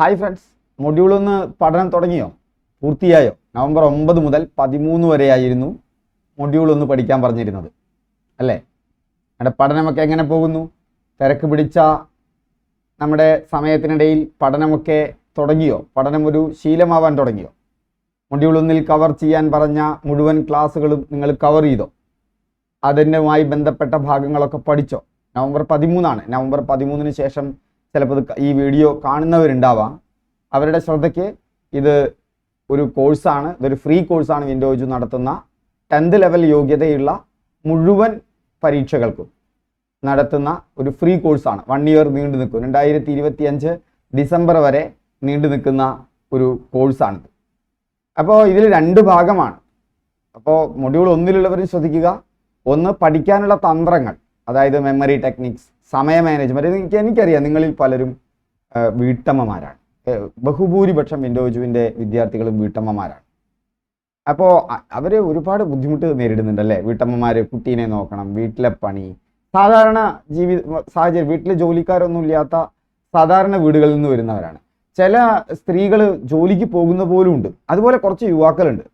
Hi friends module ഒന്ന് പഠനം തുടങ്ങിയോ? പൂർത്തിയായോ? നവംബർ ഒമ്പത് മുതൽ പതിമൂന്ന് വരെയായിരുന്നു മൊഡ്യൂൾ ഒന്ന് പഠിക്കാൻ പറഞ്ഞിരുന്നത്. അല്ലേ? നമ്മുടെ പഠനമൊക്കെ എങ്ങനെ പോകുന്നു? തിരക്ക് പിടിച്ച നമ്മുടെ സമയത്തിനിടയിൽ പഠനമൊക്കെ തുടങ്ങിയോ? പഠനം ഒരു ശീലമാവാൻ തുടങ്ങിയോ? മൊഡ്യൂൾ ഒന്നിൽ കവർ ചെയ്യാൻ പറഞ്ഞ മുഴുവൻ ക്ലാസ്സുകളും നിങ്ങൾ കവർ ചെയ്തോ? അതിനുമായി ബന്ധപ്പെട്ട ഭാഗങ്ങളൊക്കെ പഠിച്ചോ? നവംബർ പതിമൂന്നാണ്. നവംബർ പതിമൂന്നിന് ശേഷം ചിലപ്പോൾ ഈ വീഡിയോ കാണുന്നവരുണ്ടാവാം. അവരുടെ ശ്രദ്ധയ്ക്ക് ഇത് ഒരു കോഴ്സാണ് ഇതൊരു ഫ്രീ കോഴ്സാണ് വിൻഡോജു നടത്തുന്ന ടെൻത്ത് ലെവൽ യോഗ്യതയുള്ള മുഴുവൻ പരീക്ഷകൾക്കും നടത്തുന്ന ഒരു ഫ്രീ കോഴ്സാണ്. വൺ ഇയർ നീണ്ടു നിൽക്കും. രണ്ടായിരത്തി ഇരുപത്തി അഞ്ച് ഡിസംബർ വരെ നീണ്ടു നിൽക്കുന്ന ഒരു കോഴ്സാണിത്. അപ്പോൾ ഇതിൽ രണ്ട് ഭാഗമാണ്. അപ്പോൾ മൊഡ്യൂൾ ഒന്നിലുള്ളവരും ശ്രദ്ധിക്കുക. ഒന്ന് പഠിക്കാനുള്ള തന്ത്രങ്ങൾ അതായത് മെമ്മറി ടെക്നിക്സ് സമയ മാനേജ്മെന്റ് എനിക്ക് എനിക്കറിയാം നിങ്ങളിൽ പലരും വീട്ടമ്മമാരാണ്. ബഹുഭൂരിപക്ഷം വിൻഡോജുവിന്റെ വിദ്യാർത്ഥികളും വീട്ടമ്മമാരാണ്. അപ്പോൾ അവർ ഒരുപാട് ബുദ്ധിമുട്ട് നേരിടുന്നുണ്ട് അല്ലേ വീട്ടമ്മമാർ കുട്ടീനെ നോക്കണം വീട്ടിലെ പണി. സാധാരണ ജീവി സാഹചര്യം വീട്ടിലെ ജോലിക്കാരൊന്നും ഇല്ലാത്ത സാധാരണ വീടുകളിൽ നിന്ന് വരുന്നവരാണ്. ചില സ്ത്രീകൾ ജോലിക്ക് പോകുന്ന പോലും ഉണ്ട്. അതുപോലെ കുറച്ച് യുവാക്കളുണ്ട്.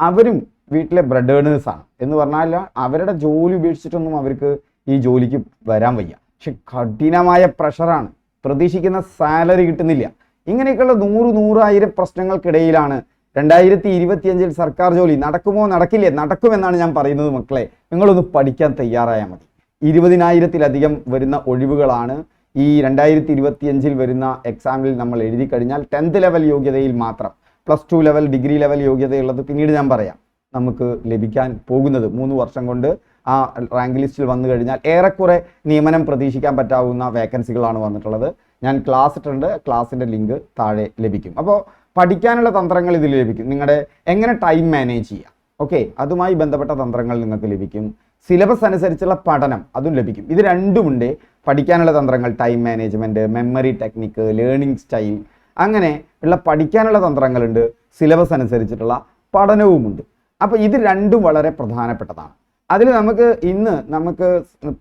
അവരും വീട്ടിലെ ബ്രെഡ് ഏണേഴ്സ് ആണ്. എന്ന് പറഞ്ഞാൽ അവരുടെ ജോലി ഉപേക്ഷിച്ചിട്ടൊന്നും അവർക്ക് ഈ ജോലിക്ക് വരാൻ വയ്യ. പക്ഷെ കഠിനമായ പ്രഷറാണ്. പ്രതീക്ഷിക്കുന്ന സാലറി കിട്ടുന്നില്ല. ഇങ്ങനെയൊക്കെയുള്ള നൂറ് നൂറായിരം പ്രശ്നങ്ങൾക്കിടയിലാണ് രണ്ടായിരത്തി ഇരുപത്തിയഞ്ചിൽ സർക്കാർ ജോലി നടക്കുമോ നടക്കില്ലേ നടക്കുമെന്നാണ് ഞാൻ പറയുന്നത് മക്കളെ. നിങ്ങളൊന്ന് പഠിക്കാൻ തയ്യാറായാൽ മതി. ഇരുപതിനായിരത്തിലധികം വരുന്ന ഒഴിവുകളാണ് ഈ രണ്ടായിരത്തി ഇരുപത്തിയഞ്ചിൽ വരുന്ന എക്സാമിൽ നമ്മൾ എഴുതി കഴിഞ്ഞാൽ ടെൻത്ത് ലെവൽ യോഗ്യതയിൽ മാത്രം. Plus two level degree level യോഗ്യതയുള്ളത് പിന്നീട് ഞാൻ പറയാം. നമുക്ക് ലഭിക്കാൻ പോകുന്നത് മൂന്ന് വർഷം കൊണ്ട് ആ റാങ്ക് ലിസ്റ്റിൽ വന്നു കഴിഞ്ഞാൽ ഏറെക്കുറെ നിയമനം പ്രതീക്ഷിക്കാൻ പറ്റാവുന്ന വേക്കൻസികളാണ് വന്നിട്ടുള്ളത്. ഞാൻ ക്ലാസ് ഇട്ടുണ്ട് ക്ലാസ്സിന്റെ ലിങ്ക് താഴെ ലഭിക്കും. അപ്പോൾ പഠിക്കാനുള്ള തന്ത്രങ്ങൾ ഇതിൽ ലഭിക്കും. നിങ്ങളുടെ എങ്ങനെ ടൈം മാനേജ് ചെയ്യാം? ഓക്കെ അതുമായി ബന്ധപ്പെട്ട തന്ത്രങ്ങൾ നിങ്ങൾക്ക് ലഭിക്കും. സിലബസ് അനുസരിച്ചുള്ള പഠനം അതും ലഭിക്കും. ഇത് രണ്ടുമുണ്ട്. പഠിക്കാനുള്ള തന്ത്രങ്ങൾ time management memory technique learning style അങ്ങനെ ഉള്ള പഠിക്കാനുള്ള തന്ത്രങ്ങളുണ്ട്. സിലബസ് അനുസരിച്ചിട്ടുള്ള പഠനവുമുണ്ട്. അപ്പോൾ ഇത് രണ്ടും വളരെ പ്രധാനപ്പെട്ടതാണ്. അതിൽ നമുക്ക് ഇന്ന് നമുക്ക്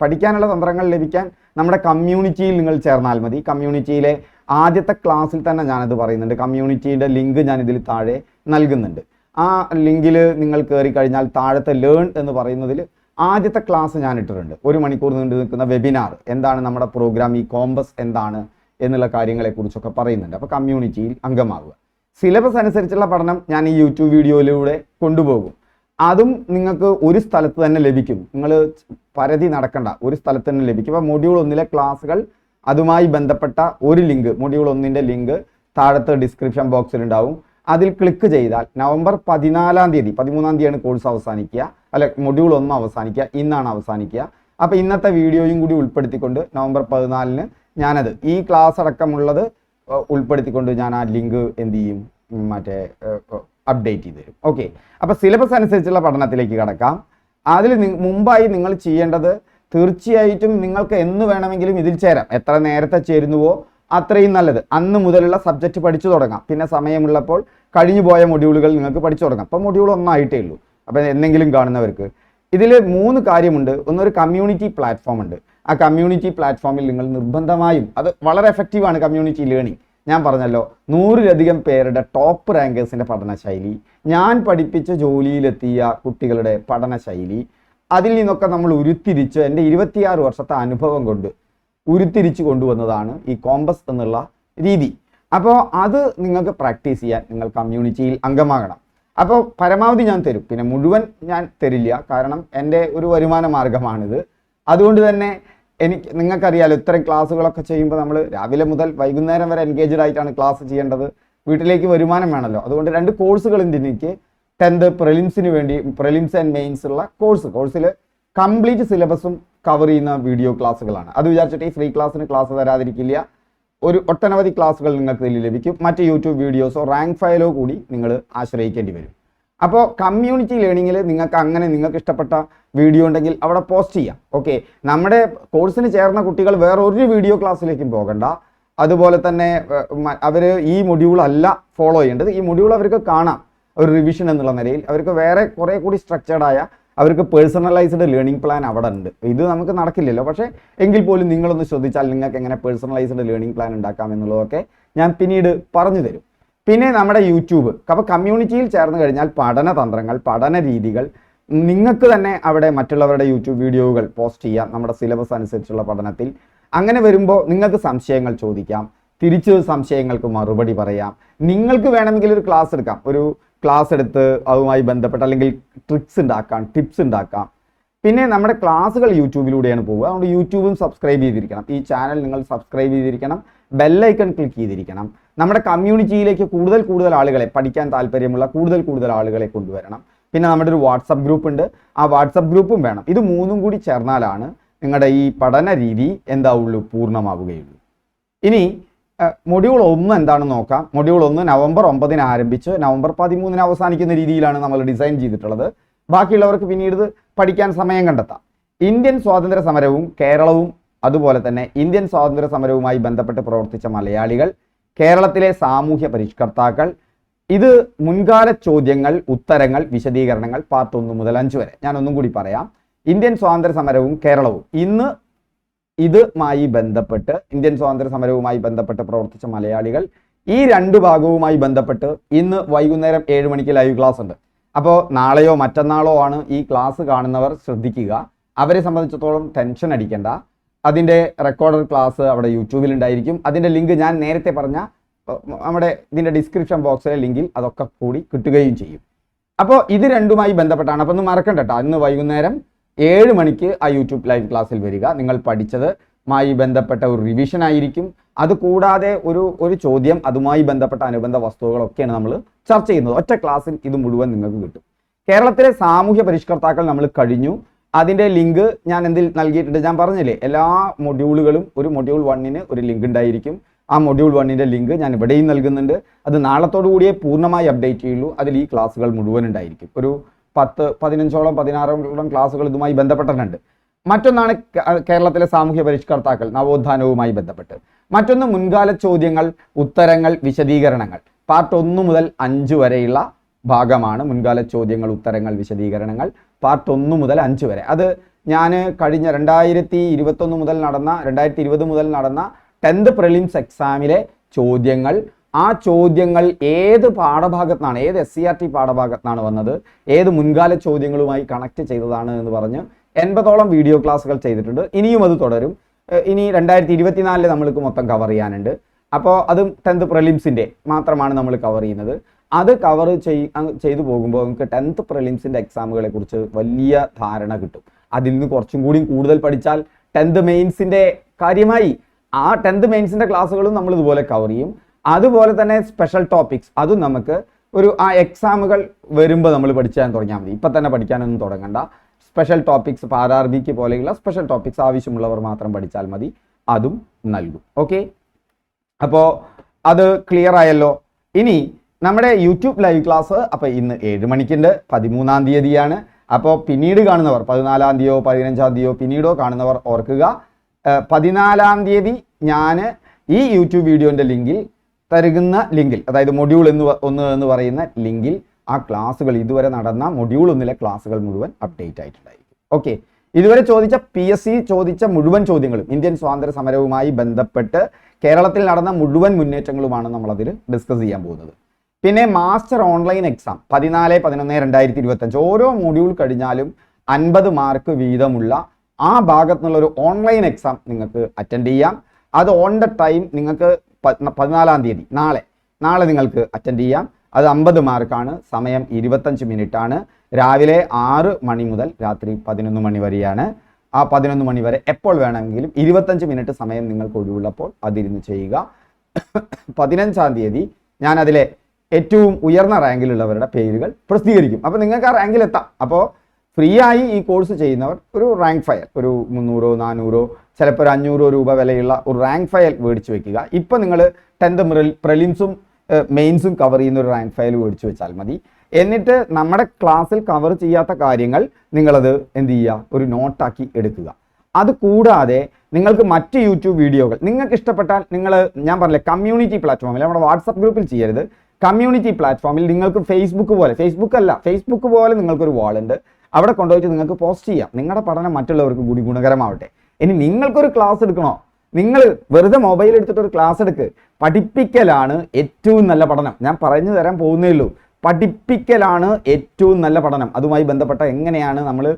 പഠിക്കാനുള്ള തന്ത്രങ്ങൾ ലഭിക്കാൻ നമ്മുടെ കമ്മ്യൂണിറ്റിയിൽ നിങ്ങൾ ചേർന്നാൽ മതി. കമ്മ്യൂണിറ്റിയിലെ ആദ്യത്തെ ക്ലാസ്സിൽ തന്നെ ഞാനത് പറയുന്നുണ്ട്. കമ്മ്യൂണിറ്റിയുടെ ലിങ്ക് ഞാൻ ഇതിൽ താഴെ നൽകുന്നുണ്ട്. ആ ലിങ്കിൽ നിങ്ങൾ കയറി കഴിഞ്ഞാൽ താഴത്തെ ലേൺ എന്ന് പറയുന്നതിൽ ആദ്യത്തെ ക്ലാസ് ഞാൻ ഇട്ടിട്ടുണ്ട്. ഒരു മണിക്കൂർ നീണ്ടു നിൽക്കുന്ന വെബിനാർ എന്താണ് നമ്മുടെ പ്രോഗ്രാം ഈ കോമ്പസ് എന്താണ്? എന്നുള്ള കാര്യങ്ങളെക്കുറിച്ചൊക്കെ പറയുന്നുണ്ട്. അപ്പോൾ കമ്മ്യൂണിറ്റിയിൽ അംഗമാകുക സിലബസ് അനുസരിച്ചുള്ള പഠനം ഞാൻ ഈ യൂട്യൂബ് വീഡിയോയിലൂടെ കൊണ്ടുപോകും. അതും നിങ്ങൾക്ക് ഒരു സ്ഥലത്ത് തന്നെ ലഭിക്കും. നിങ്ങൾ പരതി നടക്കണ്ട ഒരു സ്ഥലത്ത് തന്നെ ലഭിക്കും. അപ്പോൾ മൊഡ്യൂൾ ഒന്നിലെ ക്ലാസ്സുകൾ അതുമായി ബന്ധപ്പെട്ട ഒരു ലിങ്ക് മൊഡ്യൂൾ ഒന്നിന്റെ ലിങ്ക് താഴത്തെ ഡിസ്ക്രിപ്ഷൻ ബോക്സിൽ ഉണ്ടാവും. അതിൽ ക്ലിക്ക് ചെയ്താൽ നവംബർ പതിനാലാം തീയതി പതിമൂന്നാം തീയതിയാണ് കോഴ്സ് അവസാനിക്കുക. അല്ല മൊഡ്യൂൾ ഒന്ന് അവസാനിക്കുക ഇന്നാണ് അവസാനിക്കുക. അപ്പോൾ ഇന്നത്തെ വീഡിയോയും കൂടി ഉൾപ്പെടുത്തിക്കൊണ്ട് നവംബർ പതിനാലിന് ഞാനത് ഈ ക്ലാസ് അടക്കമുള്ളത് ഉൾപ്പെടുത്തിക്കൊണ്ട് ഞാൻ ആ ലിങ്ക് എന്ത് ചെയ്യും? മറ്റേ അപ്ഡേറ്റ് ചെയ്ത് തരും ഓക്കെ അപ്പോൾ സിലബസ് അനുസരിച്ചുള്ള പഠനത്തിലേക്ക് കടക്കാം. അതിൽ മുമ്പായി നിങ്ങൾ ചെയ്യേണ്ടത് തീർച്ചയായിട്ടും നിങ്ങൾക്ക് എന്ന് വേണമെങ്കിലും ഇതിൽ ചേരാം. എത്ര നേരത്തെ ചേരുന്നുവോ അത്രയും നല്ലത്. അന്ന് മുതലുള്ള സബ്ജക്റ്റ് പഠിച്ചു തുടങ്ങാം. പിന്നെ സമയമുള്ളപ്പോൾ കഴിഞ്ഞു പോയ മൊഡ്യൂളുകൾ നിങ്ങൾക്ക് പഠിച്ചു തുടങ്ങാം. അപ്പോൾ മൊഡ്യൂൾ ഒന്നായിട്ടേ ഉള്ളൂ. അപ്പോൾ എന്തെങ്കിലും കാണുന്നവർക്ക്. ഇതിൽ മൂന്ന് കാര്യമുണ്ട്. ഒന്നൊരു കമ്മ്യൂണിറ്റി പ്ലാറ്റ്ഫോം ഉണ്ട്. ആ കമ്മ്യൂണിറ്റി പ്ലാറ്റ്ഫോമിൽ നിങ്ങൾ നിർബന്ധമായും അത് വളരെ എഫക്റ്റീവാണ് കമ്മ്യൂണിറ്റി ലേണിംഗ് ഞാൻ പറഞ്ഞല്ലോ നൂറിലധികം പേരുടെ ടോപ്പ് റാങ്കേഴ്സിന്റെ പഠനശൈലി. ഞാൻ പഠിപ്പിച്ച ജോലിയിലെത്തിയ കുട്ടികളുടെ പഠനശൈലി. അതിൽ നിന്നൊക്കെ നമ്മൾ ഉരുത്തിരിച്ച് എന്റെ ഇരുപത്തിയാറ് വർഷത്തെ അനുഭവം കൊണ്ട് ഉരുത്തിരിച്ച് കൊണ്ടുവന്നതാണ് ഈ കോമ്പസ് എന്നുള്ള രീതി. അപ്പോൾ അത് നിങ്ങൾക്ക് പ്രാക്ടീസ് ചെയ്യാൻ നിങ്ങൾ കമ്മ്യൂണിറ്റിയിൽ അംഗമാകണം. അപ്പോൾ പരമാവധി ഞാൻ തരും. പിന്നെ മുഴുവൻ ഞാൻ തരില്ല. കാരണം എന്റെ ഒരു വരുമാന മാർഗമാണിത് അതുകൊണ്ട് തന്നെ എനിക്ക് നിങ്ങൾക്കറിയാലോ ഇത്തരം ക്ലാസ്സുകളൊക്കെ ചെയ്യുമ്പോൾ നമ്മൾ രാവിലെ മുതൽ വൈകുന്നേരം വരെ എൻഗേജ്ഡ് ആയിട്ടാണ് ക്ലാസ് ചെയ്യേണ്ടത്. വീട്ടിലേക്ക് വരുമാനം വേണമല്ലോ. അതുകൊണ്ട് രണ്ട് കോഴ്സുകൾ ഉണ്ട് എനിക്ക്. ടെൻത്ത് പ്രിലിംസിന് വേണ്ടി പ്രിലിംസ് ആൻഡ് മെയിൻസ് ഉള്ള കോഴ്സ് കോഴ്സിൽ കംപ്ലീറ്റ് സിലബസും കവർ ചെയ്യുന്ന വീഡിയോ ക്ലാസ്സുകളാണ് അത് വിചാരിച്ചിട്ട് ഈ ഫ്രീ ക്ലാസ്സിന് ക്ലാസ് തരാതിരിക്കില്ല ഒരു ഒട്ടനവധി ക്ലാസ്സുകൾ നിങ്ങൾക്ക് ഇതിൽ ലഭിക്കും. മറ്റ് യൂട്യൂബ് വീഡിയോസോ റാങ്ക് ഫയലോ കൂടി നിങ്ങൾ ആശ്രയിക്കേണ്ടി വരും. അപ്പോൾ കമ്മ്യൂണിറ്റി ലേണിങ്ങിൽ നിങ്ങൾക്ക് അങ്ങനെ നിങ്ങൾക്ക് ഇഷ്ടപ്പെട്ട വീഡിയോ ഉണ്ടെങ്കിൽ അവിടെ പോസ്റ്റ് ചെയ്യാം. ഓക്കെ നമ്മുടെ കോഴ്സിന് ചേർന്ന കുട്ടികൾ വേറെ ഒരു വീഡിയോ ക്ലാസ്സിലേക്കും പോകണ്ട. അതുപോലെ തന്നെ അവർ ഈ മൊഡ്യൂൾ അല്ല ഫോളോ ചെയ്യേണ്ടത്. ഈ മൊഡ്യൂൾ അവർക്ക് കാണാം. ഒരു റിവിഷൻ എന്നുള്ള നിലയിൽ. അവർക്ക് വേറെ കുറേ കൂടി സ്ട്രക്ചേർഡായ അവർക്ക് പേഴ്സണലൈസ്ഡ് ലേണിംഗ് പ്ലാൻ അവിടെ ഉണ്ട്. ഇത് നമുക്ക് നടക്കില്ലല്ലോ. പക്ഷേ എങ്കിൽ പോലും നിങ്ങളൊന്ന് ശ്രദ്ധിച്ചാൽ നിങ്ങൾക്ക് എങ്ങനെ പേഴ്സണലൈസ്ഡ് ലേണിംഗ് പ്ലാൻ ഉണ്ടാക്കാം എന്നുള്ളതൊക്കെ ഞാൻ പിന്നീട് പറഞ്ഞു തരും. പിന്നെ നമ്മുടെ യൂട്യൂബ്. അപ്പോൾ കമ്മ്യൂണിറ്റിയിൽ ചേർന്ന് കഴിഞ്ഞാൽ പഠന തന്ത്രങ്ങൾ പഠന രീതികൾ നിങ്ങൾക്ക് തന്നെ അവിടെ മറ്റുള്ളവരുടെ യൂട്യൂബ് വീഡിയോകൾ പോസ്റ്റ് ചെയ്യാം നമ്മുടെ സിലബസ് അനുസരിച്ചുള്ള പഠനത്തിൽ. അങ്ങനെ വരുമ്പോൾ നിങ്ങൾക്ക് സംശയങ്ങൾ ചോദിക്കാം തിരിച്ച് സംശയങ്ങൾക്ക് മറുപടി പറയാം. നിങ്ങൾക്ക് വേണമെങ്കിൽ ഒരു ക്ലാസ് എടുക്കാം. ഒരു ക്ലാസ് എടുത്ത് അതുമായി ബന്ധപ്പെട്ട് അല്ലെങ്കിൽ ട്രിക്സ് ഉണ്ടാക്കാം ടിപ്സ് ഉണ്ടാക്കാം. പിന്നെ നമ്മുടെ ക്ലാസ്സുകൾ യൂട്യൂബിലൂടെയാണ് പോവുക. അതുകൊണ്ട് യൂട്യൂബും സബ്സ്ക്രൈബ് ചെയ്തിരിക്കണം. ഈ ചാനൽ നിങ്ങൾ സബ്സ്ക്രൈബ് ചെയ്തിരിക്കണം. ബെല്ലൈക്കൺ ക്ലിക്ക് ചെയ്തിരിക്കണം. നമ്മുടെ കമ്മ്യൂണിറ്റിയിലേക്ക് കൂടുതൽ കൂടുതൽ ആളുകളെ പഠിക്കാൻ താല്പര്യമുള്ള കൂടുതൽ കൂടുതൽ ആളുകളെ കൊണ്ടുവരണം. പിന്നെ നമ്മുടെ ഒരു വാട്സപ്പ് ഗ്രൂപ്പ് ഉണ്ട്. ആ വാട്സപ്പ് ഗ്രൂപ്പും വേണം. ഇത് മൂന്നും കൂടി ചേർന്നാലാണ് നിങ്ങളുടെ ഈ പഠന രീതി എന്താവുള്ളൂ പൂർണമാവുകയുള്ളൂ. ഇനി മൊഡ്യൂൾ ഒന്ന് എന്താണെന്ന് നോക്കാം. മൊഡ്യൂൾ ഒന്ന് നവംബർ ഒമ്പതിന് ആരംഭിച്ച് നവംബർ പതിമൂന്നിന് അവസാനിക്കുന്ന രീതിയിലാണ് നമ്മൾ ഡിസൈൻ ചെയ്തിട്ടുള്ളത്. ബാക്കിയുള്ളവർക്ക് പിന്നീട് പഠിക്കാൻ സമയം കണ്ടെത്താം. ഇന്ത്യൻ സ്വാതന്ത്ര്യ സമരവും കേരളവും അതുപോലെ തന്നെ ഇന്ത്യൻ സ്വാതന്ത്ര്യ സമരവുമായി ബന്ധപ്പെട്ട് പ്രവർത്തിച്ച മലയാളികൾ കേരളത്തിലെ സാമൂഹ്യ പരിഷ്കർത്താക്കൾ. ഇത് മുൻകാല ചോദ്യങ്ങൾ ഉത്തരങ്ങൾ വിശദീകരണങ്ങൾ പാർട്ട് ഒന്ന് മുതൽ അഞ്ച് വരെ. ഞാൻ ഒന്നും കൂടി പറയാം. ഇന്ത്യൻ സ്വാതന്ത്ര്യ സമരവും കേരളവും. ഇന്ന് ഇതുമായി ബന്ധപ്പെട്ട് ഇന്ത്യൻ സ്വാതന്ത്ര്യ സമരവുമായി ബന്ധപ്പെട്ട് പ്രവർത്തിച്ച മലയാളികൾ ഈ രണ്ട് ഭാഗവുമായി ബന്ധപ്പെട്ട് ഇന്ന് വൈകുന്നേരം ഏഴ് മണിക്ക് ലൈവ് ക്ലാസ് ഉണ്ട്. അപ്പോൾ നാളെയോ മറ്റന്നാളോ ആണ് ഈ ക്ലാസ് കാണുന്നവർ ശ്രദ്ധിക്കുക. അവരെ സംബന്ധിച്ചിടത്തോളം ടെൻഷൻ അടിക്കേണ്ട. അതിന്റെ റെക്കോർഡർ ക്ലാസ് അവിടെ യൂട്യൂബിൽ ഉണ്ടായിരിക്കും അതിന്റെ ലിങ്ക് ഞാൻ നേരത്തെ പറഞ്ഞ നമ്മുടെ ഇതിന്റെ ഡിസ്ക്രിപ്ഷൻ ബോക്സിലെ ലിങ്കിൽ അതൊക്കെ കൂടി കിട്ടുകയും ചെയ്യും. അപ്പോൾ ഇത് രണ്ടുമായി ബന്ധപ്പെട്ടാണ്. അപ്പോൾ ഒന്ന് മറക്കണ്ട കേട്ടോ ഇന്ന് വൈകുന്നേരം ഏഴ് മണിക്ക് ആ യൂട്യൂബ് ലൈവ് ക്ലാസ്സിൽ വരിക. നിങ്ങൾ പഠിച്ചത് മായി ബന്ധപ്പെട്ട ഒരു റിവിഷൻ ആയിരിക്കും. അതുകൂടാതെ ഒരു ഒരു ചോദ്യം അതുമായി ബന്ധപ്പെട്ട അനുബന്ധ വസ്തുക്കളൊക്കെയാണ് നമ്മൾ ചർച്ച ചെയ്യുന്നത്. ഒറ്റ ക്ലാസ്സിൽ ഇത് മുഴുവൻ നിങ്ങൾക്ക് കിട്ടും. കേരളത്തിലെ സാമൂഹ്യ പരിഷ്കർത്താക്കൾ നമ്മൾ കഴിഞ്ഞു. അതിന്റെ ലിങ്ക് ഞാൻ എന്തിൽ നൽകിയിട്ടുണ്ട്? ഞാൻ പറഞ്ഞില്ലേ എല്ലാ മൊഡ്യൂളുകളും ഒരു മൊഡ്യൂൾ വണ്ണിന് ഒരു ലിങ്ക് ഉണ്ടായിരിക്കും. ആ മൊഡ്യൂൾ വണ്ണിന്റെ ലിങ്ക് ഞാൻ ഇവിടെയും നൽകുന്നുണ്ട്. അത് നാളത്തോടു കൂടിയേ പൂർണമായി അപ്ഡേറ്റ് ചെയ്യുള്ളൂ. അതിൽ ഈ ക്ലാസ്സുകൾ മുഴുവൻ ഉണ്ടായിരിക്കും. ഒരു പത്ത് പതിനഞ്ചോളം പതിനാറോളം ക്ലാസ്സുകൾ ഇതുമായി ബന്ധപ്പെട്ടിട്ടുണ്ട്. മറ്റൊന്നാണ് കേരളത്തിലെ സാമൂഹ്യ പരിഷ്കർത്താക്കൾ നവോത്ഥാനവുമായി ബന്ധപ്പെട്ട്. മറ്റൊന്ന് മുൻകാല ചോദ്യങ്ങൾ ഉത്തരങ്ങൾ വിശദീകരണങ്ങൾ. പാർട്ട് ഒന്ന് മുതൽ അഞ്ച് വരെയുള്ള ഭാഗമാണ് മുൻകാല ചോദ്യങ്ങൾ ഉത്തരങ്ങൾ വിശദീകരണങ്ങൾ. പാർട്ട് ഒന്ന് മുതൽ അഞ്ച് വരെ. അത് ഞാൻ കഴിഞ്ഞ രണ്ടായിരത്തി ഇരുപത്തൊന്ന് മുതൽ നടന്ന രണ്ടായിരത്തി ഇരുപത് മുതൽ നടന്ന ടെൻത്ത് പ്രിലിംസ് എക്സാമിലെ ചോദ്യങ്ങൾ. ആ ചോദ്യങ്ങൾ ഏത് പാഠഭാഗത്താണ് ഏത് എസ് സി ആർ ടി പാഠഭാഗത്താണ് വന്നത് ഏത് മുൻകാല ചോദ്യങ്ങളുമായി കണക്ട് ചെയ്തതാണ് എന്ന് പറഞ്ഞ് എൺപതോളം വീഡിയോ ക്ലാസ്സുകൾ ചെയ്തിട്ടുണ്ട്. ഇനിയും അത് തുടരും. ഇനി രണ്ടായിരത്തി ഇരുപത്തിനാലിൽ നമ്മൾക്ക് മൊത്തം കവർ ചെയ്യാനുണ്ട്. അപ്പോൾ അതും ടെൻത്ത് പ്രിലിംസിന്റെ മാത്രമാണ് നമ്മൾ കവർ ചെയ്യുന്നത്. അത് കവർ ചെയ് ചെയ്തു പോകുമ്പോൾ നമുക്ക് ടെൻത്ത് പ്രിലിംസിന്റെ എക്സാമുകളെ കുറിച്ച് വലിയ ധാരണ കിട്ടും. അതിൽ നിന്ന് കുറച്ചും കൂടി കൂടുതൽ പഠിച്ചാൽ ടെൻത്ത് മെയിൻസിന്റെ കാര്യമായി ആ ടെൻത്ത് മെയിൻസിന്റെ ക്ലാസ്സുകളും നമ്മൾ ഇതുപോലെ കവർ ചെയ്യും. അതുപോലെ തന്നെ സ്പെഷ്യൽ ടോപ്പിക്സ് അതും നമുക്ക് ഒരു ആ എക്സാമുകൾ വരുമ്പോൾ നമ്മൾ പഠിക്കാൻ തുടങ്ങിയാൽ മതി. ഇപ്പം തന്നെ പഠിക്കാനൊന്നും തുടങ്ങണ്ട. സ്പെഷ്യൽ ടോപ്പിക്സ് പാരാർബിക്ക് പോലെയുള്ള സ്പെഷ്യൽ ടോപ്പിക്സ് ആവശ്യമുള്ളവർ മാത്രം പഠിച്ചാൽ മതി. അതും നൽകും. ഓക്കെ അപ്പോൾ അത് ക്ലിയർ ആയല്ലോ? ഇനി നമ്മുടെ യൂട്യൂബ് ലൈവ് ക്ലാസ് അപ്പോൾ ഇന്ന് ഏഴ് മണിക്കുണ്ട് പതിമൂന്നാം തീയതിയാണ്. അപ്പോൾ പിന്നീട് കാണുന്നവർ പതിനാലാം തീയതിയോ പതിനഞ്ചാം തീയതിയോ പിന്നീടോ കാണുന്നവർ ഓർക്കുക. പതിനാലാം തീയതി ഞാൻ ഈ യൂട്യൂബ് വീഡിയോന്റെ ലിങ്കിൽ തരുന്ന ലിങ്കിൽ അതായത് മൊഡ്യൂൾ എന്ന് ഒന്ന് എന്ന് പറയുന്ന ലിങ്കിൽ ആ ക്ലാസ്സുകൾ ഇതുവരെ നടന്ന മൊഡ്യൂൾ ഒന്നിലെ ക്ലാസ്സുകൾ മുഴുവൻ അപ്ഡേറ്റ് ആയിട്ടുണ്ടായിരിക്കും. ഓക്കെ ഇതുവരെ ചോദിച്ച പി എസ് സി ചോദിച്ച മുഴുവൻ ചോദ്യങ്ങളും ഇന്ത്യൻ സ്വാതന്ത്ര്യ സമരവുമായി ബന്ധപ്പെട്ട് കേരളത്തിൽ നടന്ന മുഴുവൻ മുന്നേറ്റങ്ങളുമാണ് നമ്മളതിൽ ഡിസ്കസ് ചെയ്യാൻ പോകുന്നത്. പിന്നെ മാസ്റ്റർ ഓൺലൈൻ എക്സാം പതിനാല് പതിനൊന്ന് രണ്ടായിരത്തി ഇരുപത്തഞ്ച് ഓരോ മോഡ്യൂൾ കഴിഞ്ഞാലും അൻപത് മാർക്ക് വീതമുള്ള ആ ഭാഗത്തു നിന്നുള്ള ഒരു ഓൺലൈൻ എക്സാം നിങ്ങൾക്ക് അറ്റൻഡ് ചെയ്യാം. അത് ഓൺ ദ ടൈം നിങ്ങൾക്ക് പതിനാലാം തീയതി നാളെ. നാളെ നിങ്ങൾക്ക് അറ്റൻഡ് ചെയ്യാം. അത് അമ്പത് മാർക്കാണ് സമയം ഇരുപത്തഞ്ച് മിനിറ്റ് ആണ്. രാവിലെ ആറ് മണി മുതൽ രാത്രി പതിനൊന്ന് മണി വരെയാണ്. ആ പതിനൊന്ന് മണി വരെ എപ്പോൾ വേണമെങ്കിലും ഇരുപത്തഞ്ച് മിനിറ്റ് സമയം നിങ്ങൾക്ക് ഒഴിവുള്ളപ്പോൾ അതിരുന്ന് ചെയ്യുക. പതിനഞ്ചാം തീയതി ഞാൻ അതിലെ ഏറ്റവും ഉയർന്ന റാങ്കിലുള്ളവരുടെ പേരുകൾ പ്രസിദ്ധീകരിക്കും. അപ്പോൾ നിങ്ങൾക്ക് ആ റാങ്കിൽ എത്താം. അപ്പോൾ ഫ്രീ ആയി ഈ കോഴ്സ് ചെയ്യുന്നവർ ഒരു റാങ്ക് ഫയൽ ഒരു മുന്നൂറോ നാനൂറോ ചിലപ്പോൾ ഒരു അഞ്ഞൂറോ രൂപ വിലയുള്ള ഒരു റാങ്ക് ഫയൽ മേടിച്ച് വെക്കുക. ഇപ്പോൾ നിങ്ങൾ ടെൻത്ത് പ്രിലിംസും മെയിൻസും കവർ ചെയ്യുന്ന ഒരു റാങ്ക് ഫയൽ മേടിച്ച് വെച്ചാൽ മതി. എന്നിട്ട് നമ്മുടെ ക്ലാസ്സിൽ കവർ ചെയ്യാത്ത കാര്യങ്ങൾ നിങ്ങളത് എന്ത് ചെയ്യുക? ഒരു നോട്ടാക്കി എടുക്കുക. അത് കൂടാതെ നിങ്ങൾക്ക് മറ്റ് യൂട്യൂബ് വീഡിയോകൾ നിങ്ങൾക്ക് ഇഷ്ടപ്പെട്ടാൽ നിങ്ങൾ ഞാൻ പറഞ്ഞില്ലേ കമ്മ്യൂണിറ്റി പ്ലാറ്റ്ഫോമിൽ നമ്മുടെ വാട്സപ്പ് ഗ്രൂപ്പിൽ ചെയ്യരുത്. കമ്മ്യൂണിറ്റി പ്ലാറ്റ്ഫോമിൽ നിങ്ങൾക്ക് ഫേസ്ബുക്ക് പോലെ ഫേസ്ബുക്ക് അല്ല ഫേസ്ബുക്ക് പോലെ നിങ്ങൾക്കൊരു ഉണ്ട്. അവിടെ കൊണ്ടുപോയിട്ട് നിങ്ങൾക്ക് പോസ്റ്റ് ചെയ്യാം. നിങ്ങളുടെ പഠനം മറ്റുള്ളവർക്ക് കൂടി ഗുണകരമാവട്ടെ. ഇനി നിങ്ങൾക്കൊരു ക്ലാസ് എടുക്കണോ? നിങ്ങൾ വെറുതെ മൊബൈൽ എടുത്തിട്ട് ഒരു ക്ലാസ് എടുക്ക്. പഠിപ്പിക്കലാണ് ഏറ്റവും നല്ല പഠനം. ഞാൻ പറഞ്ഞു തരാൻ പോകുന്നേ ഉള്ളൂ. പഠിപ്പിക്കലാണ് ഏറ്റവും നല്ല പഠനം. അതുമായി ബന്ധപ്പെട്ട എങ്ങനെയാണ് നമ്മൾ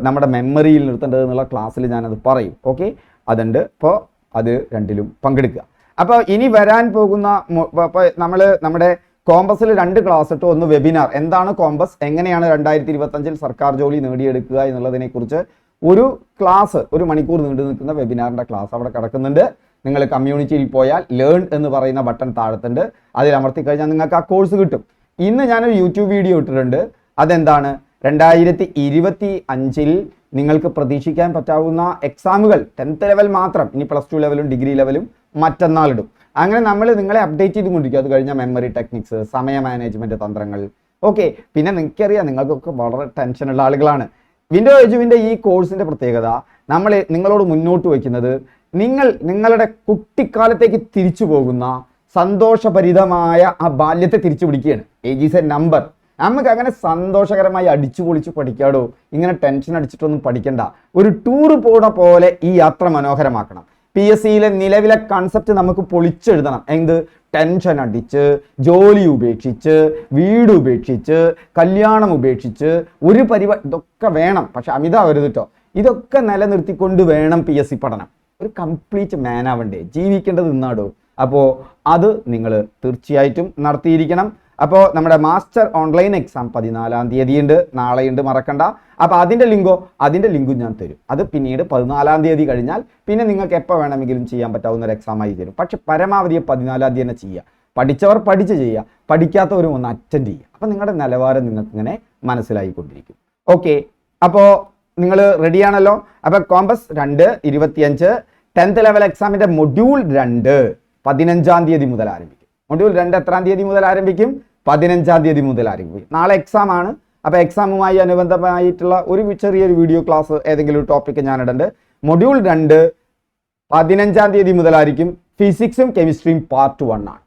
നമ്മുടെ മെമ്മറിയിൽ നിർത്തേണ്ടത് എന്നുള്ള ക്ലാസ്സിൽ ഞാനത് പറയും. ഓക്കെ അതുണ്ട്. അപ്പോൾ അത് രണ്ടിലും പങ്കെടുക്കുക. അപ്പോൾ ഇനി വരാൻ പോകുന്ന നമ്മൾ നമ്മുടെ കോമ്പസിൽ രണ്ട് ക്ലാസ് ഇട്ടു. ഒന്ന് വെബിനാർ എന്താണ് കോമ്പസ്? എങ്ങനെയാണ് രണ്ടായിരത്തി ഇരുപത്തഞ്ചിൽ സർക്കാർ ജോലി നേടിയെടുക്കുക എന്നുള്ളതിനെ കുറിച്ച് ഒരു ക്ലാസ് ഒരു മണിക്കൂർ നീണ്ടു നിൽക്കുന്ന വെബിനാറിന്റെ ക്ലാസ് അവിടെ കിടക്കുന്നുണ്ട്. നിങ്ങൾ കമ്മ്യൂണിറ്റിയിൽ പോയാൽ ലേൺ എന്ന് പറയുന്ന ബട്ടൺ താഴത്തുണ്ട്. അതിൽ അമർത്തി കഴിഞ്ഞാൽ നിങ്ങൾക്ക് ആ കോഴ്സ് കിട്ടും. ഇന്ന് ഞാനൊരു യൂട്യൂബ് വീഡിയോ ഇട്ടിട്ടുണ്ട്. അതെന്താണ്? രണ്ടായിരത്തി ഇരുപത്തി അഞ്ചിൽ നിങ്ങൾക്ക് പ്രതീക്ഷിക്കാൻ പറ്റാവുന്ന എക്സാമുകൾ ടെൻത്ത് ലെവൽ മാത്രം ഇനി പ്ലസ് ടു ലെവലും ഡിഗ്രി ലെവലും മറ്റന്നാളിടും. അങ്ങനെ നമ്മൾ നിങ്ങളെ അപ്ഡേറ്റ് ചെയ്തുകൊണ്ടിരിക്കും. അത് കഴിഞ്ഞാൽ മെമ്മറി ടെക്നിക്സ് സമയ മാനേജ്മെന്റ് തന്ത്രങ്ങൾ. ഓക്കെ പിന്നെ നിങ്ങൾക്കറിയാം നിങ്ങൾക്കൊക്കെ വളരെ ടെൻഷനുള്ള ആളുകളാണ്. വിൻഡോ എജുവിന്റെ ഈ കോഴ്സിന്റെ പ്രത്യേകത നമ്മൾ നിങ്ങളോട് മുന്നോട്ട് വയ്ക്കുന്നത് നിങ്ങൾ നിങ്ങളുടെ കുട്ടിക്കാലത്തേക്ക് തിരിച്ചു പോകുന്ന സന്തോഷഭരിതമായ ആ ബാല്യത്തെ തിരിച്ചു പിടിക്കുകയാണ്. ഏജ് ഈസ് എ നമ്പർ നമുക്ക് അങ്ങനെ സന്തോഷകരമായി അടിച്ചു പൊളിച്ച് പഠിക്കാടോ? ഇങ്ങനെ ടെൻഷൻ അടിച്ചിട്ടൊന്നും പഠിക്കണ്ട. ഒരു ടൂർ പോണ പോലെ ഈ യാത്ര മനോഹരമാക്കണം. പി എസ് സിയിലെ നിലവിലെ കൺസെപ്റ്റ് നമുക്ക് പൊളിച്ചെഴുതണം. എന്ത്? ടെൻഷൻ അടിച്ച് ജോലി ഉപേക്ഷിച്ച് വീട് ഉപേക്ഷിച്ച് കല്യാണം ഉപേക്ഷിച്ച് ഒരു പരിപാടി ഇതൊക്കെ വേണം. പക്ഷെ അമിതാവരുത് കേട്ടോ ഇതൊക്കെ നിലനിർത്തിക്കൊണ്ട് വേണം പി എസ് സി പഠനം. ഒരു കംപ്ലീറ്റ് മാൻ ആവണ്ടേ? ജീവിക്കേണ്ടത് ഇന്നാടോ അപ്പോൾ അത് നിങ്ങൾ തീർച്ചയായിട്ടും നടത്തിയിരിക്കണം. അപ്പോൾ നമ്മുടെ മാസ്റ്റർ ഓൺലൈൻ എക്സാം പതിനാലാം തീയതി ഉണ്ട് നാളെയുണ്ട് മറക്കണ്ട. അപ്പോൾ അതിന്റെ ലിങ്കോ അതിന്റെ ലിങ്കും ഞാൻ തരും. അത് പിന്നീട് പതിനാലാം തീയതി കഴിഞ്ഞാൽ പിന്നെ നിങ്ങൾക്ക് എപ്പോൾ വേണമെങ്കിലും ചെയ്യാൻ പറ്റാവുന്ന ഒരു എക്സാം ആയി തരും. പക്ഷെ പരമാവധി പതിനാലാം തീയതി തന്നെ ചെയ്യുക. പഠിച്ചവർ പഠിച്ച് ചെയ്യുക. പഠിക്കാത്തവരും ഒന്ന് അറ്റൻഡ് ചെയ്യുക. അപ്പോൾ നിങ്ങളുടെ നിലവാരം നിങ്ങൾക്ക് ഇങ്ങനെ മനസ്സിലായിക്കൊണ്ടിരിക്കും ഓക്കെ അപ്പോൾ നിങ്ങൾ റെഡിയാണല്ലോ അപ്പോൾ കോമ്പസ് രണ്ട് ഇരുപത്തിയഞ്ച് ടെൻത്ത് ലെവൽ എക്സാമിന്റെ മൊഡ്യൂൾ രണ്ട് പതിനഞ്ചാം തീയതി മുതൽ ആരംഭിക്കും. മൊഡ്യൂൾ രണ്ട് എത്രാം തീയതി മുതൽ ആരംഭിക്കും? പതിനഞ്ചാം തീയതി മുതൽ ആരംഭിക്കും നാളെ എക്സാം ആണ്. അപ്പോൾ എക്സാമുമായി അനുബന്ധമായിട്ടുള്ള ഒരു ചെറിയൊരു വീഡിയോ ക്ലാസ് ഏതെങ്കിലും ടോപ്പിക്ക് ഞാൻ ഇടണ്ട് മൊഡ്യൂൾ രണ്ട് പതിനഞ്ചാം തീയതി മുതലായിരിക്കും ഫിസിക്സും കെമിസ്ട്രിയും പാർട്ട് വൺ ആണ്.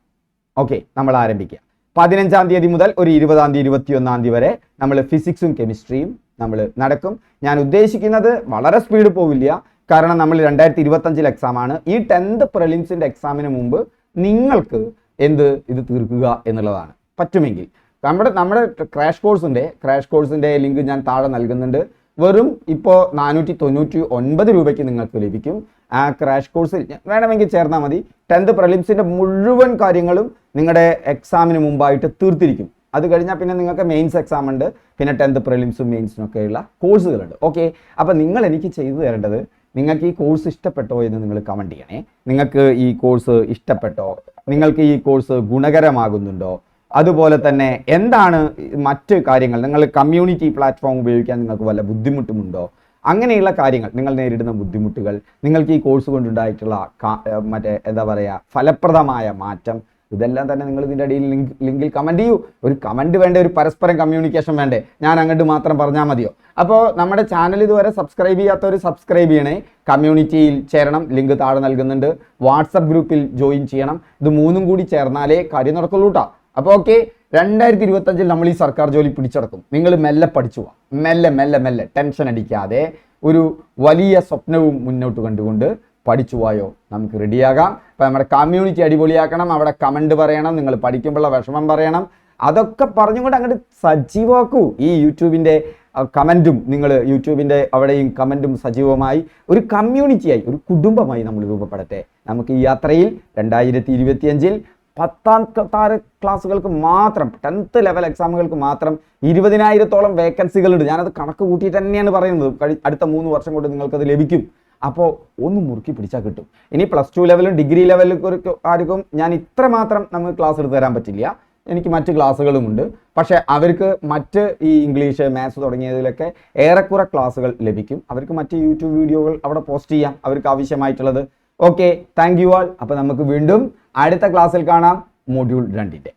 ഓക്കെ നമ്മൾ ആരംഭിക്കുക. പതിനഞ്ചാം തീയതി മുതൽ ഒരു ഇരുപതാം തീയതി ഇരുപത്തിയൊന്നാം തീയതി വരെ നമ്മൾ ഫിസിക്സും കെമിസ്ട്രിയും നമ്മൾ നടക്കും. ഞാൻ ഉദ്ദേശിക്കുന്നത് വളരെ സ്പീഡ് പോവില്ല. കാരണം നമ്മൾ രണ്ടായിരത്തി ഇരുപത്തഞ്ചിൽ എക്സാം ആണ്. ഈ ടെൻത്ത് പ്രിലിംസിന്റെ എക്സാമിന് മുമ്പ് നിങ്ങൾക്ക് എന്ത് ഇത് തീർക്കുക എന്നുള്ളതാണ്. പറ്റുമെങ്കിൽ. നമ്മുടെ നമ്മുടെ ക്രാഷ് കോഴ്സിന്റെ ക്രാഷ് കോഴ്സിന്റെ ലിങ്ക് ഞാൻ താഴെ നൽകുന്നുണ്ട്. വെറും ഇപ്പോൾ നാനൂറ്റി തൊണ്ണൂറ്റി ഒൻപത് രൂപയ്ക്ക് നിങ്ങൾക്ക് ലഭിക്കും. ആ ക്രാഷ് കോഴ്സിൽ വേണമെങ്കിൽ ചേർന്നാൽ മതി. ടെൻത്ത് പ്രിലിംസിന്റെ മുഴുവൻ കാര്യങ്ങളും നിങ്ങളുടെ എക്സാമിന് മുമ്പായിട്ട് തീർത്തിരിക്കും. അത് കഴിഞ്ഞാൽ പിന്നെ നിങ്ങൾക്ക് മെയിൻസ് എക്സാം ഉണ്ട്. പിന്നെ ടെൻത്ത് പ്രിലിംസും മെയിൻസും ഒക്കെയുള്ള കോഴ്സുകളുണ്ട് ഓക്കെ അപ്പോൾ നിങ്ങൾ എനിക്ക് ചെയ്തു തരേണ്ടത് നിങ്ങൾക്ക് ഈ കോഴ്സ് ഇഷ്ടപ്പെട്ടോ എന്ന് നിങ്ങൾ കമന്റ് ചെയ്യണേ. നിങ്ങൾക്ക് ഈ കോഴ്സ് ഇഷ്ടപ്പെട്ടോ? നിങ്ങൾക്ക് ഈ കോഴ്സ് ഗുണകരമാകുന്നുണ്ടോ? അതുപോലെ തന്നെ എന്താണ് മറ്റ് കാര്യങ്ങൾ? നിങ്ങൾ കമ്മ്യൂണിറ്റി പ്ലാറ്റ്ഫോം ഉപയോഗിക്കാൻ നിങ്ങൾക്ക് വല്ല ബുദ്ധിമുട്ടുമുണ്ടോ? അങ്ങനെയുള്ള കാര്യങ്ങൾ നിങ്ങൾ നേരിടുന്ന ബുദ്ധിമുട്ടുകൾ നിങ്ങൾക്ക് ഈ കോഴ്സ് കൊണ്ടുണ്ടായിട്ടുള്ള മറ്റേ എന്താ പറയുക ഫലപ്രദമായ മാറ്റം ഇതെല്ലാം തന്നെ നിങ്ങൾ ഇതിന്റെ അടിയിൽ ലിങ്ക് ലിങ്കിൽ കമന്റ് ചെയ്യൂ. ഒരു കമന്റ് വേണ്ടേ ഒരു പരസ്പരം കമ്മ്യൂണിക്കേഷൻ വേണ്ടേ? ഞാൻ അങ്ങോട്ട് മാത്രം പറഞ്ഞാൽ മതിയോ? അപ്പോൾ നമ്മുടെ ചാനൽ ഇതുവരെ സബ്സ്ക്രൈബ് ചെയ്യാത്തവർ സബ്സ്ക്രൈബ് ചെയ്യണേ. കമ്മ്യൂണിറ്റിയിൽ ചേരണം ലിങ്ക് താഴെ നൽകുന്നുണ്ട്. വാട്സപ്പ് ഗ്രൂപ്പിൽ ജോയിൻ ചെയ്യണം. ഇത് മൂന്നും കൂടി ചേർന്നാലേ കാര്യം നടക്കുള്ളൂ കേട്ടോ അപ്പോൾ ഓക്കെ രണ്ടായിരത്തി ഇരുപത്തഞ്ചിൽ നമ്മൾ ഈ സർക്കാർ ജോലി പിടിച്ചടക്കും. നിങ്ങൾ മെല്ലെ പഠിച്ചു പോവാം. മെല്ലെ മെല്ലെ മെല്ലെ. ടെൻഷൻ അടിക്കാതെ ഒരു വലിയ സ്വപ്നവും മുന്നോട്ട് കണ്ടുകൊണ്ട് പഠിച്ചു പോയോ? നമുക്ക് റെഡിയാകാം അപ്പം നമ്മുടെ കമ്മ്യൂണിറ്റി അടിപൊളിയാക്കണം. അവിടെ കമന്റ് പറയണം. നിങ്ങൾ പഠിക്കുമ്പോഴുള്ള വിഷമം പറയണം. അതൊക്കെ പറഞ്ഞുകൊണ്ട് അങ്ങോട്ട് സജീവാക്കൂ ഈ യൂട്യൂബിന്റെ കമന്റും നിങ്ങൾ യൂട്യൂബിന്റെ അവിടെയും കമന്റും സജീവമായി ഒരു കമ്മ്യൂണിറ്റിയായി ഒരു കുടുംബമായി നമ്മൾ രൂപപ്പെടട്ടെ. നമുക്ക് ഈ യാത്രയിൽ രണ്ടായിരത്തി ഇരുപത്തിയഞ്ചിൽ പത്താം താര ക്ലാസ്സുകൾക്ക് മാത്രം ടെൻത്ത് ലെവൽ എക്സാമുകൾക്ക് മാത്രം ഇരുപതിനായിരത്തോളം വേക്കൻസികളുണ്ട്. ഞാനത് കണക്ക് കൂട്ടിയിട്ട് തന്നെയാണ് പറയുന്നത്. അടുത്ത മൂന്ന് വർഷം കൊണ്ട് നിങ്ങൾക്കത് ലഭിക്കും. അപ്പോൾ ഒന്ന് മുറുക്കി പിടിച്ചാൽ കിട്ടും. ഇനി പ്ലസ് ടു ലെവലും ഡിഗ്രി ലെവലും ആർക്കും ഞാൻ ഇത്ര മാത്രം നമുക്ക് ക്ലാസ് എടുത്ത് തരാൻ പറ്റില്ല. എനിക്ക് മറ്റ് ക്ലാസ്സുകളുമുണ്ട് പക്ഷേ അവർക്ക് മറ്റ് ഈ ഇംഗ്ലീഷ് മാത്സ് തുടങ്ങിയതിലൊക്കെ ഏറെക്കുറെ ക്ലാസ്സുകൾ ലഭിക്കും. അവർക്ക് മറ്റ് യൂട്യൂബ് വീഡിയോകൾ അവിടെ പോസ്റ്റ് ചെയ്യാം. അവർക്ക് ആവശ്യമായിട്ടുള്ളത് ഓക്കെ താങ്ക് യു ആൾ അപ്പോൾ നമുക്ക് വീണ്ടും അടുത്ത ക്ലാസ്സിൽ കാണാം. മൊഡ്യൂൾ രണ്ടിന്റെ